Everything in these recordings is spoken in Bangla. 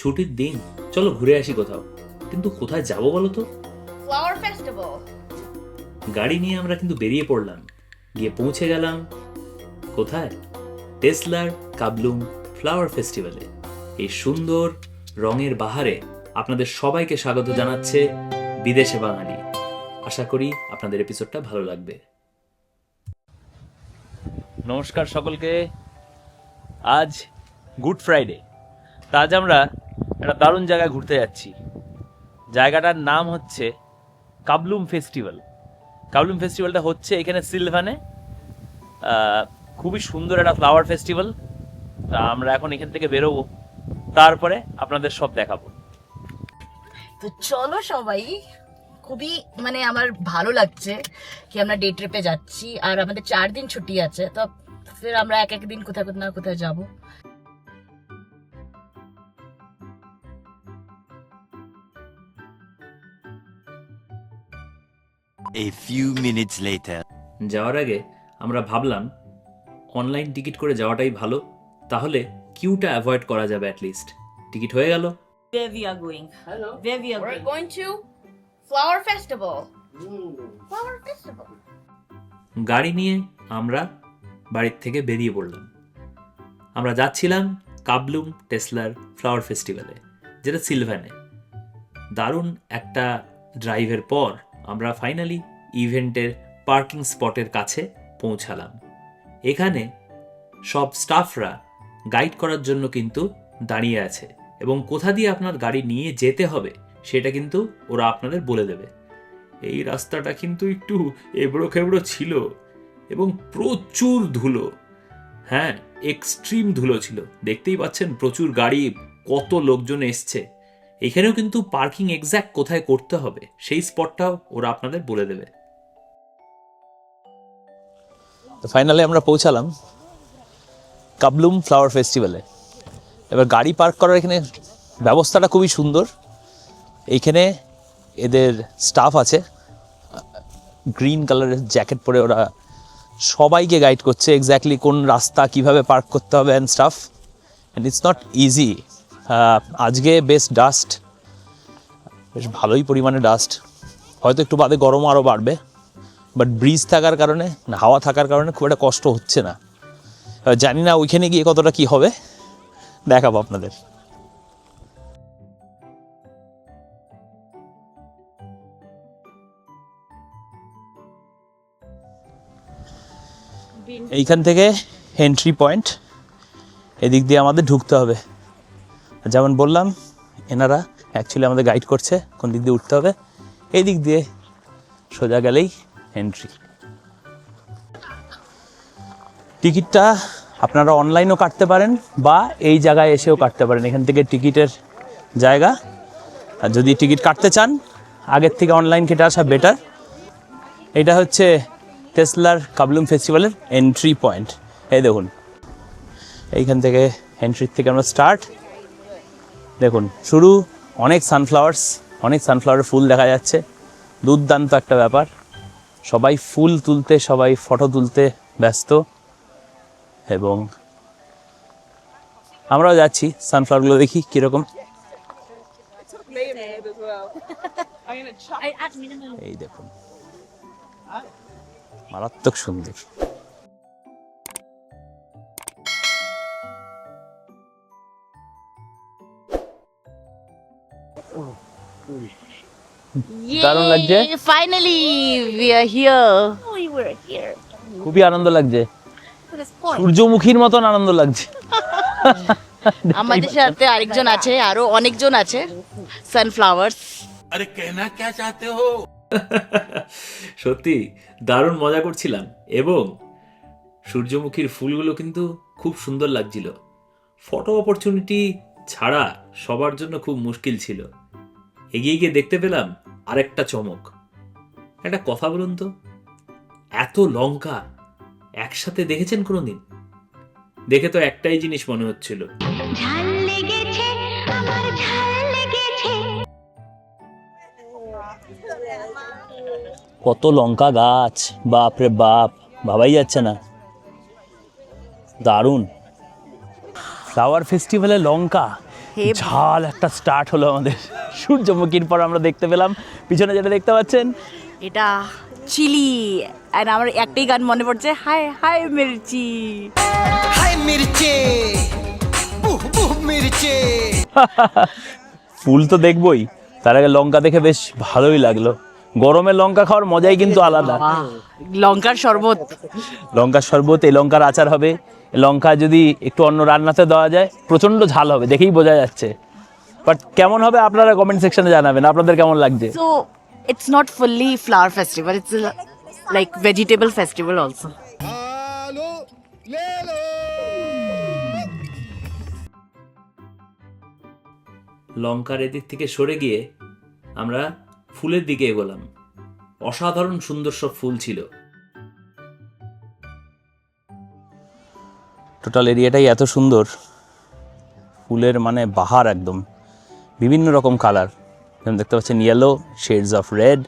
ছুটির দিন। চলো ঘুরে আসি কোথাও। কিন্তু কোথায় যাব বলো তো. গাড়ি নিয়ে আমরা কিন্তু বেরিয়ে পড়লাম। গিয়ে পৌঁছে গেলাম কোথায়? টেসলার কাবলুম ফ্লাওয়ার ফেস্টিভ্যালে এই সুন্দর রঙের বাহারে আপনাদের সবাইকে স্বাগত জানাচ্ছে বিদেশে বাঙালি। আশা করি আপনাদের এপিসোডটা ভালো লাগবে। নমস্কার সকলকে। আজ গুড ফ্রাইডে তা আজ আমরা একটা দারুণ জায়গায় ঘুরতে যাচ্ছি। জায়গাটার নাম হচ্ছে কাবলুম ফেস্টিভ্যাল। কাবলুম ফেস্টিভ্যালটা হচ্ছে এখানে সিলভানে খুবই সুন্দর একটা ফ্লাওয়ার ফেস্টিভ্যাল তা আমরা এখন এখান থেকে বেরোবো, তারপরে আপনাদের সব দেখাবো। তো চলো সবাই, খুবই মানে আমার ভালো লাগছে কি আমরা ডে ট্রিপে যাচ্ছি, আর আমাদের চার দিন ছুটি আছে, তো ফের আমরা এক এক দিন কোথাও না কোথায় যাব। A few minutes later. যাওয়ার আগে আমরা ভাবলাম অনলাইন টিকিট করে যাওয়াটাই ভালো তাহলে কিউটা অ্যাভয়েড করা যাবে অ্যাটলিস্ট টিকিট হয়ে গেল Where we are going. Hello. Where we are We're going. going to Flower Festival. Flower Festival. গাড়ি নিয়ে আমরা বাড়ির থেকে বেরিয়ে পড়লাম আমরা যাচ্ছিলাম কাবলুম টেসলার ফ্লাওয়ার ফেস্টিভ্যালে যেটা সিলভানে দারুণ একটা ড্রাইভের পর আমরা ফাইনালি ইভেন্টের পার্কিং স্পটের কাছে পৌঁছালাম। এখানে সব স্টাফরা গাইড করার জন্য কিন্তু দাঁড়িয়ে আছে এবং কোথা দিয়ে আপনার গাড়ি নিয়ে যেতে হবে সেটা কিন্তু ওরা আপনাদের বলে দেবে। এই রাস্তাটা কিন্তু একটু এবড়ো খেবড়ো ছিল এবং প্রচুর ধুলো। হ্যাঁ এক্সট্রিম ধুলো ছিল। দেখতেই পাচ্ছেন প্রচুর গাড়ি, কত লোকজন এসছে। এখানেও কিন্তু পার্কিং এক্স্যাক্ট কোথায় করতে হবে, সেই স্পটটাও ওরা আপনাদের বলে দেবে। ফাইনালি আমরা পৌঁছালাম কাবলুম ফ্লাওয়ার ফেস্টিভ্যালে এবার গাড়ি পার্ক করার এখানে ব্যবস্থাটা খুবই সুন্দর। এইখানে এদের স্টাফ আছে গ্রিন কালারের জ্যাকেট পরে ওরা সবাইকে গাইড করছে এক্স্যাক্টলি কোন রাস্তা কীভাবে পার্ক করতে হবে and stuff and it's not easy আজকে বেশ ডাস্ট বেশ ভালোই পরিমাণে ডাস্ট হয়তো একটু বাদে গরম আরও বাড়বে বাট ব্রিজ থাকার কারণে হাওয়া থাকার কারণে খুব একটা কষ্ট হচ্ছে না। জানি না ওইখানে গিয়ে কতটা কি হবে দেখাবো আপনাদের। এইখান থেকে এন্ট্রি পয়েন্ট এদিক দিয়ে আমাদের ঢুকতে হবে। যেমন বললাম, এনারা অ্যাকচুয়ালি আমাদের গাইড করছে কোন দিক দিয়ে উঠতে হবে। এই দিক দিয়ে সোজা গেলেই এন্ট্রি টিকিটটা আপনারা অনলাইনও কাটতে পারেন বা এই জায়গায় এসেও কাটতে পারেন। এখান থেকে টিকিটের জায়গা। আর যদি টিকিট কাটতে চান, আগের থেকে অনলাইন কেটে আসা বেটার এটা হচ্ছে টেসলার কাবলুম ফেস্টিভ্যালের এন্ট্রি পয়েন্ট এই দেখুন, এইখান থেকে এন্ট্রির থেকে আমরা স্টার্ট দেখুন শুরু অনেক সানফ্লাওয়ার্স অনেক সানফ্লাওয়ারের ফুল দেখা যাচ্ছে। দুর্দান্ত একটা ব্যাপার। সবাই ফুল তুলতে সবাই ফটো তুলতে ব্যস্ত। এবং আমরাও যাচ্ছি সানফ্লাওয়ারগুলো দেখি কীরকম। এই দেখুন মারাত্মক সুন্দর। দারুণ লাগছে? Finally, we are here. We were here. খুবই আনন্দ লাগছে? সূর্যমুখীর মতন আনন্দ লাগছে। আমাদের সাথে আরেকজন আছে আরও অনেকজন আছে। সানফ্লাওয়ার্স সত্যি দারুণ মজা করছিলাম। এবং সূর্যমুখীর ফুলগুলো কিন্তু খুব সুন্দর লাগছিল। ফটো অপরচুনিটি ছাড়া সবার জন্য খুব মুশকিল ছিল। এগিয়ে গিয়ে দেখতে পেলাম আরেকটা চমক। একটা কথা বলুন তো এত লঙ্কা একসাথে দেখেছেন কোনোদিন? দেখে তো একটাই জিনিস মনে হচ্ছিল। কত লঙ্কা গাছ বাপ রে বাপ ভাবাই যাচ্ছে না। দারুণ। ফ্লাওয়ার ফেস্টিভ্যালে লঙ্কা ঝাল একটা স্টার্ট হলো আমাদের। সূর্যমুখীর পর আমরা দেখতে পেলাম। পিছনে যেটা দেখতে পাচ্ছেন? এটা চিলি। আর আমার একটাই গান মনে পড়ছে হাই হাই মির্চি। হাই মির্চি। বুহ বুহ মির্চি। ফুল তো দেখবই। তার আগে লঙ্কা দেখে বেশ ভালোই লাগল। গরমে লঙ্কা খাওয়ার মজাই কিন্তু আলাদা। লঙ্কার শরবত। লঙ্কার শরবত এই লঙ্কার আচার হবে। লঙ্কা যদি একটু অন্য রান্নাতে দেওয়া যায় প্রচণ্ড ঝাল হবে দেখেই বোঝা যাচ্ছে। বাট কেমন হবে আপনারা কমেন্ট সেকশনে জানাবেন আপনাদের কেমন লাগছে? It's not fully flower festival. It's a, like vegetable festival also. লঙ্কার এদিক থেকে সরে গিয়ে আমরা ফুলের দিকে এগোলাম। অসাধারণ সুন্দর সব ফুল ছিল। টোটাল এরিয়াটাই এত সুন্দর। ফুলের মানে বাহার একদম। বিভিন্ন রকম কালার যেমন দেখতে পাচ্ছেন yellow shades of red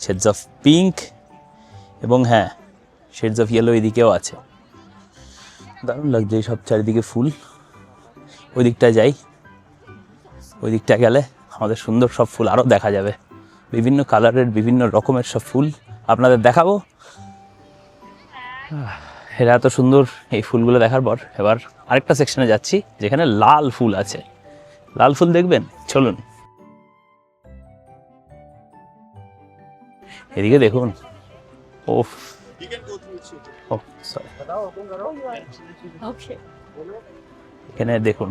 shades of pink এবং হ্যাঁ শেডস অফ ইয়েলো এদিকেও আছে। দারুণ লাগছে সব চারিদিকে ফুল। ওই দিকটায় যাই। ওই দিকটা গেলে আমাদের সুন্দর সব ফুল আরও দেখা যাবে। বিভিন্ন কালারের বিভিন্ন রকমের সব ফুল আপনাদের দেখাবো। এরা এত সুন্দর এই ফুলগুলো দেখার পর এবার আরেকটা সেকশনে যাচ্ছি যেখানে লাল ফুল আছে। লাল ফুল দেখবেন? চলুন। এদিকে দেখুন। ওফ। ও সরি এখানে দেখুন।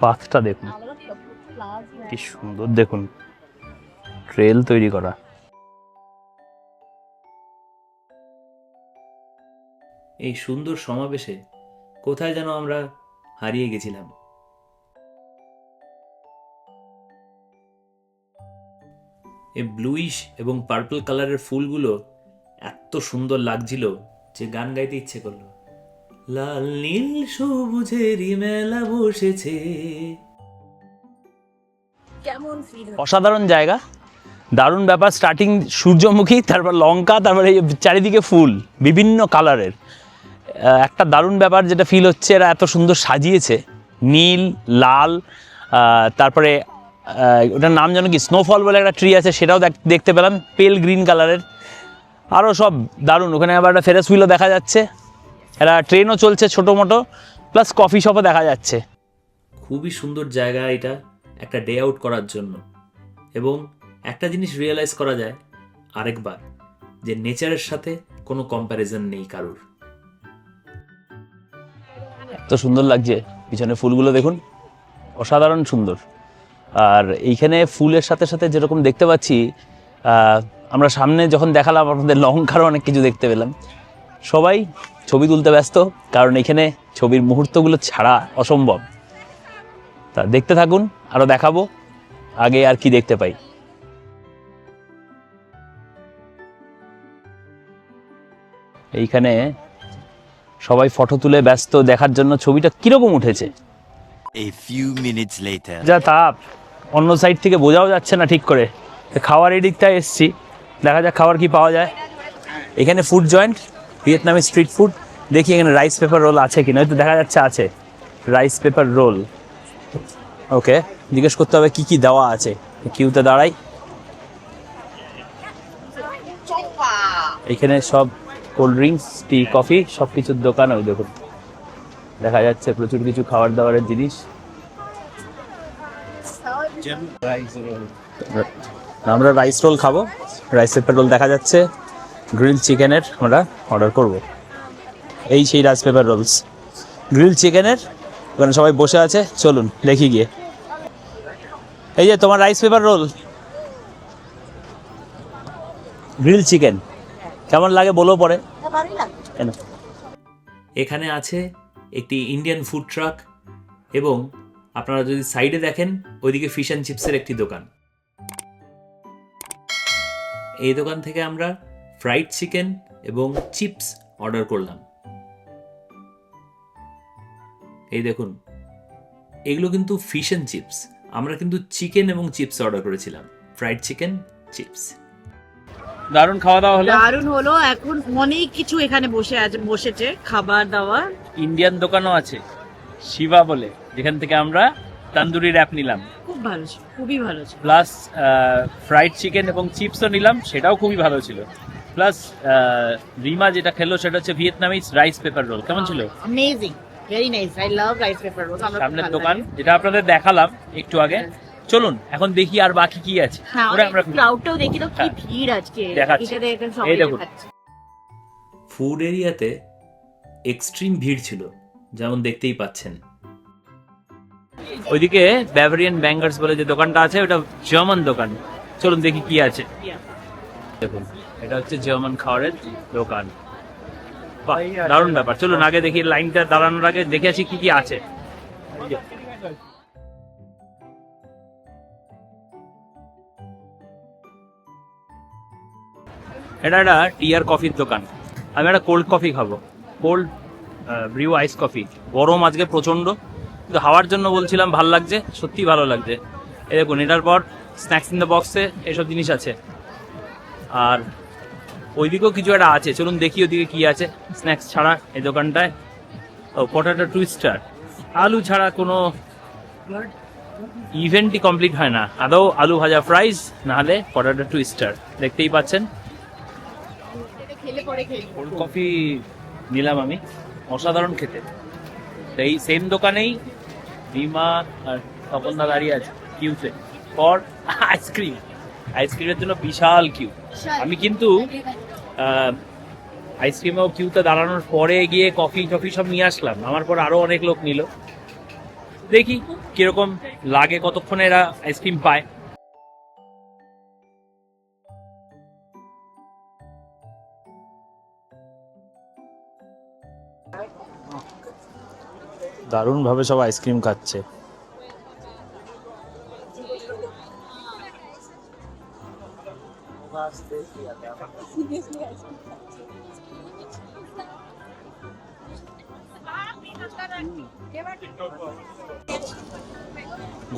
পাথটা দেখুন। কি সুন্দর দেখুন। ট্রেল তৈরি করা। এই সুন্দর সমাবেশে কোথায় যেন আমরা হারিয়ে গেছিলাম। এই ব্লুইশ এবং পার্পল কালারের ফুলগুলো এত সুন্দর লাগছিল যে গান গাইতে ইচ্ছে করল। লাল নীল সবুজেরই মেলা বসেছে। কেমন অসাধারণ জায়গা। দারুণ ব্যাপার স্টার্টিং সূর্যমুখী, তারপর লঙ্কা, তারপরে চারিদিকে ফুল, বিভিন্ন কালারের একটা দারুণ ব্যাপার যেটা ফিল হচ্ছে, এরা এত সুন্দর সাজিয়েছে। নীল, লাল তারপরে ওটার নাম যেন কি স্নোফল বলে একটা ট্রি আছে, সেটাও দেখ- দেখতে পেলাম পেল গ্রিন কালারের আরও সব দারুণ, ওখানে আবার একটা ফেরাস হুইলও দেখা যাচ্ছে। একটা ট্রেনও চলছে ছোটো মোটো প্লাস কফি শপও দেখা যাচ্ছে। খুবই সুন্দর জায়গা এটা, একটা ডে আউট করার জন্য। এবং একটা জিনিস রিয়েলাইজ করা যায় আরেকবার, যে নেচারের সাথে কোনো কম্প্যারিজন নেই কারুর। এত সুন্দর লাগছে, পিছনে ফুলগুলো দেখুন, অসাধারণ সুন্দর। আর এইখানে ফুলের সাথে সাথে যেরকম দেখতে পাচ্ছি আমরা সামনে যখন দেখালাম আপনাদের লঙ্কারও অনেক কিছু দেখতে পেলাম। সবাই ছবি তুলতে ব্যস্ত, কারণ এখানে ছবির মুহূর্তগুলো ছাড়া অসম্ভব। তা দেখতে থাকুন আরও দেখাবো, আগে আর কি দেখতে পাই। এইখানে সবাই ফটো তুলে ব্যস্ত দেখার জন্য ছবিটা কীরকম উঠেছে. যা তাপ। অন্য সাইড থেকে বোঝাও যাচ্ছে না ঠিক করে। তো খাওয়ার এই দিকটায় এসছি। দেখা যাক খাবার কি পাওয়া যায়। এখানে food joint Vietnamese street food দেখি এখানে রাইস পেপার রোল আছে কিনা। হয়তো দেখা যাচ্ছে আছে। রাইস পেপার রোল ওকে জিজ্ঞেস করতে হবে কি কি দেওয়া আছে। কিউতে দাঁড়াই। এখানে সব কোল্ড ড্রিঙ্কস, টি, কফি সব কিছুর দোকান ওই দেখুন। দেখা যাচ্ছে প্রচুর কিছু খাবার দাবারের জিনিস। আমরা রাইস রোল খাব। রাইস পেপার রোল দেখা যাচ্ছে। গ্রিল চিকেনের আমরা অর্ডার করব। এই সেই রাইস পেপার রোলস গ্রিল চিকেনের ওখানে সবাই বসে আছে। চলুন, দেখি গিয়ে। এই যে তোমার rice paper roll grill chicken কেমন লাগে বলো পরে। এখানে আছে একটি ইন্ডিয়ান ফুড ট্রাক এবং আপনারা যদি সাইডে দেখেন ওইদিকে ফিশ অ্যান্ড চিপসের একটি দোকান। এই দোকান থেকে আমরা ফ্রাইড চিকেন এবং চিপস অর্ডার করলাম। এই দেখুন এগুলো কিন্তু ফিশ অ্যান্ড চিপস আমরা কিন্তু চিকেন এবং চিপস অর্ডার করেছিলাম। ফ্রাইড চিকেন চিপস দারুণ খাওয়া দাওয়া হলো? দারুণ হলো। এখন অনেক কিছু এখানে বসে আছে বসেছে। খাবার দাবার। ইন্ডিয়ান দোকানও আছে শিবা বলে যেখান থেকে আমরা তান্দুরি র্যাপ নিলাম। খুব ভালো ছিল খুবই ভালো ছিল। প্লাস ফ্রাইড চিকেন এবং চিপসও নিলাম সেটাও খুবই ভালো ছিল। প্লাস রিমা যেটা খেলো সেটা হচ্ছে ভিয়েতনামিজ রাইস পেপার রোল কেমন ছিল? Amazing very nice I love rice paper আমরা সামনের দোকান যেটা আপনাদের দেখালাম একটু আগে। চলুন এখন দেখি আর বাকি কি আছে। ওরা আমরা ক্রাউডটাও দেখি তো কি। ভিড় আজকে। দেখাচ্ছি। এটাতে এটা সবাই এই দেখুন। ফুড এরিয়াতে এক্সট্রিম ভিড় ছিল যেমন দেখতেই পাচ্ছেন। ওইদিকে ব্যাভারিয়ান ব্যাঙ্গার্স বলে যে দোকানটা আছে ওটা জার্মান দোকান। চলুন দেখি কি আছে। দেখুন এটা হচ্ছে জার্মান খাওয়ারের দোকান। দারুণ ব্যাপার। চলুন আগে দেখি লাইনটা দাঁড়ানোর আগে দেখে আসি কি কি আছে। এটা একটা টিয়ার কফির দোকান। আমি একটা কোল্ড কফি খাব। কোল্ড ব্রিউ আইস কফি গরম আজকে প্রচণ্ড কিন্তু হাওয়ার জন্য বলছিলাম, ভালো লাগছে, সত্যি ভালো লাগছে। এ দেখুন, এটার পর স্ন্যাক্স ইন দ্য বক্সে এসব জিনিস আছে। আর ওইদিকেও কিছু একটা আছে। চলুন দেখি ওদিকে কি আছে। স্ন্যাক্স ছাড়া এই দোকানটায়। ও পটাটো টুইস্টার আলু ছাড়া কোনো ইভেন্টই কমপ্লিট হয় না। আদৌ আলু ভাজা ফ্রাইজ নাহলে পটাটো টুইস্টার দেখতেই পাচ্ছেন। কোল্ড কফি নিলাম আমি অসাধারণ খেতে। তো এই সেম দোকানেই রিমা আর তপনদা দাঁড়িয়ে আছে কিউতে ফর আইসক্রিম আইসক্রিমের জন্য বিশাল কিউ আমি কিন্তু আইসক্রিমেও কিউতে দাঁড়ানোর পরে গিয়ে কফি টফি সব নিয়ে আসলাম। আমার পর আরও অনেক লোক নিল। দেখি কীরকম লাগে কতক্ষণে এরা আইসক্রিম পায়। দারুণ ভাবে সব আইসক্রিম খাচ্ছে।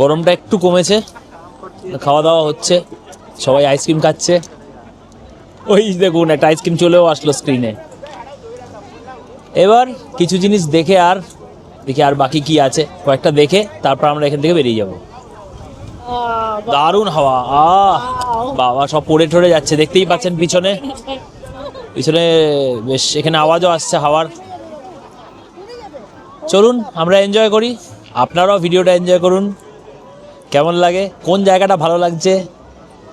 গরমটা একটু কমেছে খাওয়া দাওয়া হচ্ছে, সবাই আইসক্রিম খাচ্ছে। ওই দেখুন, একটা আইসক্রিম চলেও আসলো স্ক্রিনে এবার কিছু জিনিস দেখে আর দেখি আর বাকি কি আছে। কয়েকটা দেখে তারপর আমরা এখান থেকে বেরিয়ে যাব। দারুণ হাওয়া। আহ বাবা সব পড়ে টরে যাচ্ছে দেখতেই পাচ্ছেন পিছনে। পিছনে বেশ এখানে আওয়াজও আসছে হাওয়ার। চলুন আমরা এনজয় করি। আপনারাও ভিডিওটা এনজয় করুন। কেমন লাগে? কোন জায়গাটা ভালো লাগছে?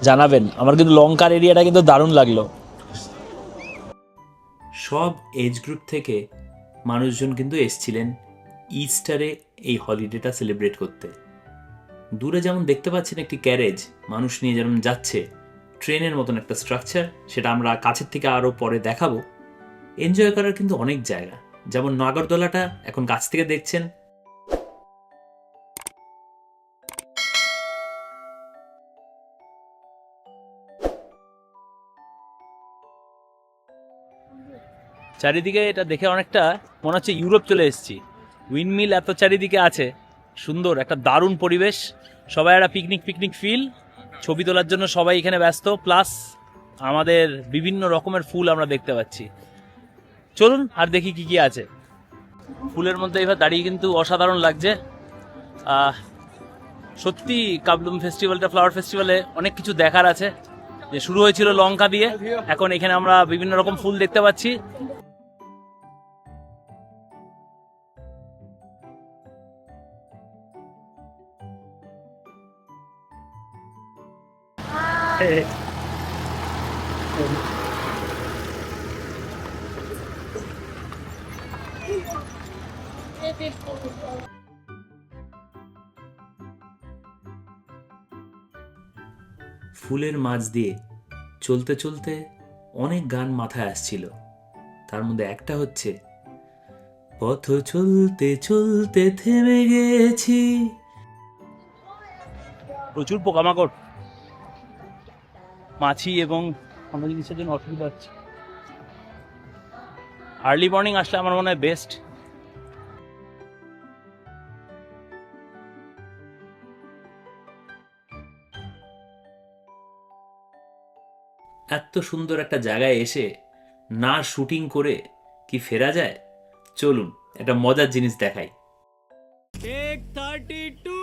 জানাবেন। আমার কিন্তু লঙ্কার এরিয়াটা কিন্তু দারুণ লাগল। সব এজ গ্রুপ থেকে মানুষজন কিন্তু এসছিলেন। ইস্টারে এই হলিডেটা সেলিব্রেট করতে। দূরে যেমন দেখতে পাচ্ছেন একটি ক্যারেজ মানুষ নিয়ে যেমন যাচ্ছে, ট্রেনের মতন একটা স্ট্রাকচার সেটা আমরা কাছের থেকে আরও পরে দেখাবো। এনজয় করার কিন্তু অনেক জায়গা, যেমন নাগরদোলাটা এখন কাছ থেকে দেখছেন। চারিদিকে এটা দেখে অনেকটা মনে হচ্ছে ইউরোপ চলে এসেছি। উইন্ডমিল এত চারিদিকে আছে। সুন্দর, একটা দারুণ পরিবেশ। সবাই একটা পিকনিক পিকনিক ফিল ছবি তোলার জন্য সবাই এখানে ব্যস্ত। প্লাস আমাদের বিভিন্ন রকমের ফুল আমরা দেখতে পাচ্ছি। চলুন, আর দেখি কি কি আছে। ফুলের মধ্যে এবার দাঁড়িয়ে কিন্তু অসাধারণ লাগছে। সত্যি কাবলুম ফেস্টিভ্যালটা ফ্লাওয়ার ফেস্টিভ্যালে অনেক কিছু দেখার আছে। যে শুরু হয়েছিল লঙ্কা দিয়ে, এখন এখানে আমরা বিভিন্ন রকম ফুল দেখতে পাচ্ছি। ফুলের মাঝ দিয়ে চলতে চলতে অনেক গান মাথায় আসছিল। তার মধ্যে একটা হচ্ছে, পথ চলতে চলতে থেমে গেছি। প্রচুর পোকামাকড়। মাছি এবং অন্য জিনিসের জন্য অসুবিধা হচ্ছে। আর্লি মর্নিং আসলে আমার মনে হয় বেস্ট এত সুন্দর একটা জায়গায় এসে না শুটিং করে কি ফেরা যায়? চলুন একটা মজার জিনিস দেখাই। টু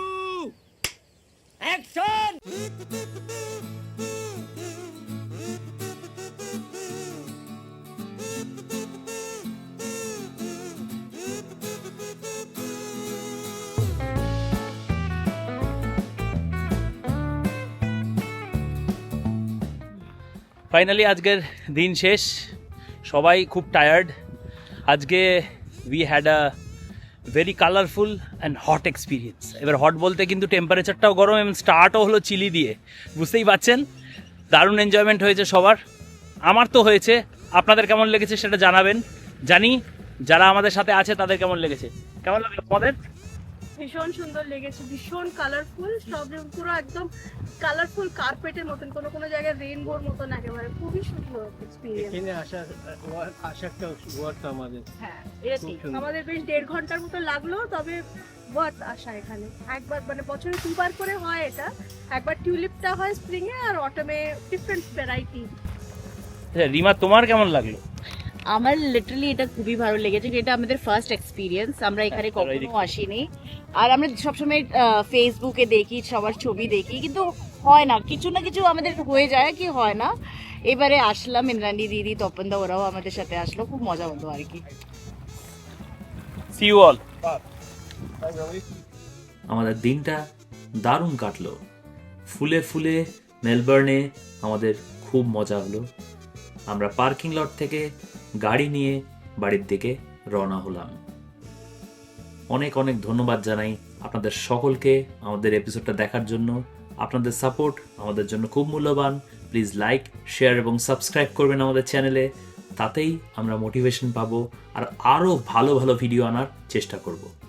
ফাইনালি আজকের দিন শেষ। সবাই খুব টায়ার্ড আজকে we had a very colourful and hot experience এবার হট বলতে কিন্তু টেম্পারেচারটাও গরম এবং স্টার্টও হলো চিলি দিয়ে। বুঝতেই পারছেন? দারুণ এনজয়মেন্ট হয়েছে সবার। আমার তো হয়েছে। আপনাদের কেমন লেগেছে সেটা জানাবেন। জানি যারা আমাদের সাথে আছে তাদের কেমন লেগেছে। কেমন লাগল তোমাদের? ভীষণ সুন্দর লেগেছে ভীষণ কালারফুল সব পুরো একদম কালারফুল কার্পেটের মতন কোনো কোনো জায়গায় রেইনবোর মতন একেবারে খুবই সুন্দর এক্সপিরিয়েন্স এখানে আসা আসাটা ওয়ার্থ আমাদের। হ্যাঁ এটা আমাদের বেশ দেড় ঘণ্টার মতো লাগল তবে ওয়ার্থ আসা এখানে। একবার মানে বছরে দুবার করে হয় এটা। একবার টিউলিপটা হয় স্প্রিং এ আর অটমে ডিফারেন্ট ভ্যারাইটি আচ্ছা রিমা তোমার কেমন লাগল? আমার লিটারালি এটা খুবই ভালো লেগেছে যে এটা আমাদের ফার্স্ট এক্সপিরিয়েন্স আমরা এখানে এদিকে। কখনো আসিনি। আর আমরা সবসময় ফেসবুকে দেখি সবার ছবি দেখি কিন্তু হয় না। কিছু না কিছু আমাদের হয়ে যায় কি হয় না? এবারে আসলাম ইন্দ্রাণী দিদি তপনদা ওরাও আমাদের সাথে আসলো খুব মজা হতো আর কি। সি ইউ অল আমাদের দিনটা দারুণ কাটলো। ফুলে ফুলে মেলবার্নে আমাদের খুব মজা হলো। আমরা পার্কিং লট থেকে গাড়ি নিয়ে বাড়ির দিকে রওনা হলাম। অনেক অনেক ধন্যবাদ জানাই আপনাদের সকলকে আমাদের এপিসোডটা দেখার জন্য। আপনাদের সাপোর্ট আমাদের জন্য খুব মূল্যবান। প্লিজ লাইক শেয়ার এবং সাবস্ক্রাইব করবেন আমাদের চ্যানেলে তাতেই আমরা মোটিভেশন পাবো আর আরও ভালো ভালো ভিডিও আনার চেষ্টা করব।